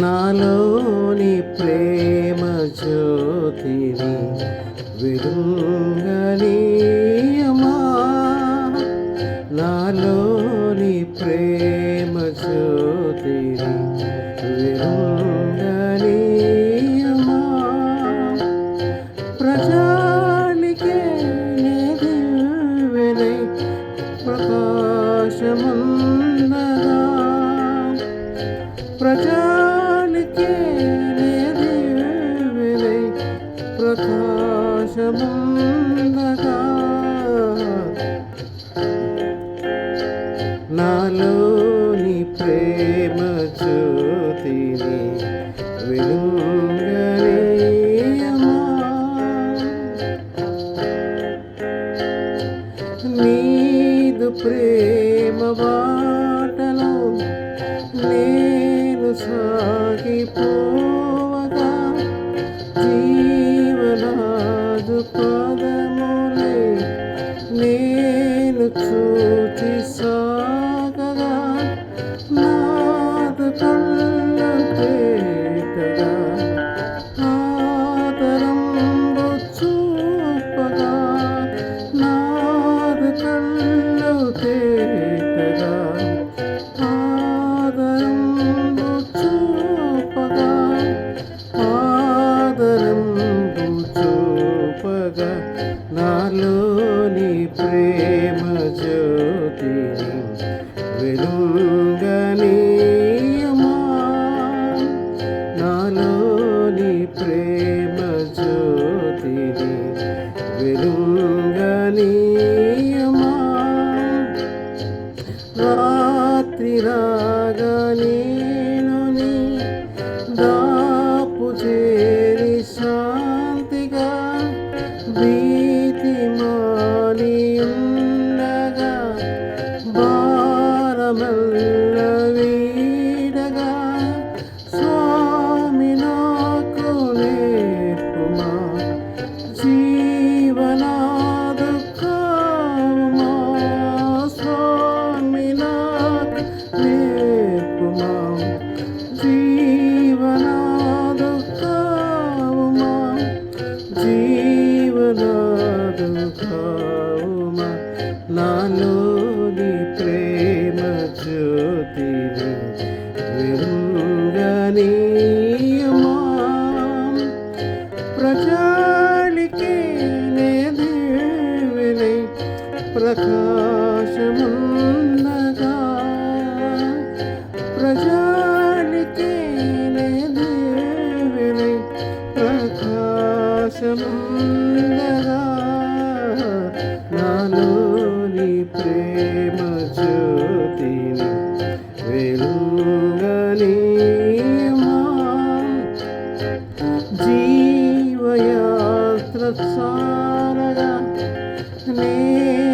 నాలోని ప్రేమ జ్యోతిని విరుంగనీయమా నాలోని ప్రేమ జ్యోతిని విరుంగనీ నాలోని ప్రేమ జ్యోతిని వెలుగనీయమా నీదు ప్రేమ బాటలో నేను సాగిపోవగా జీవనాదు పదములే నేను చూచి సా నాలోని ప్రేమ జ్యోతిని వెలుగనీయమా? నాలోని ప్రేమ జ్యోతిని వెలుగనీయమా? రాత్రి రాగా Mm-hmm. of sorrow done to me.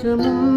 什么？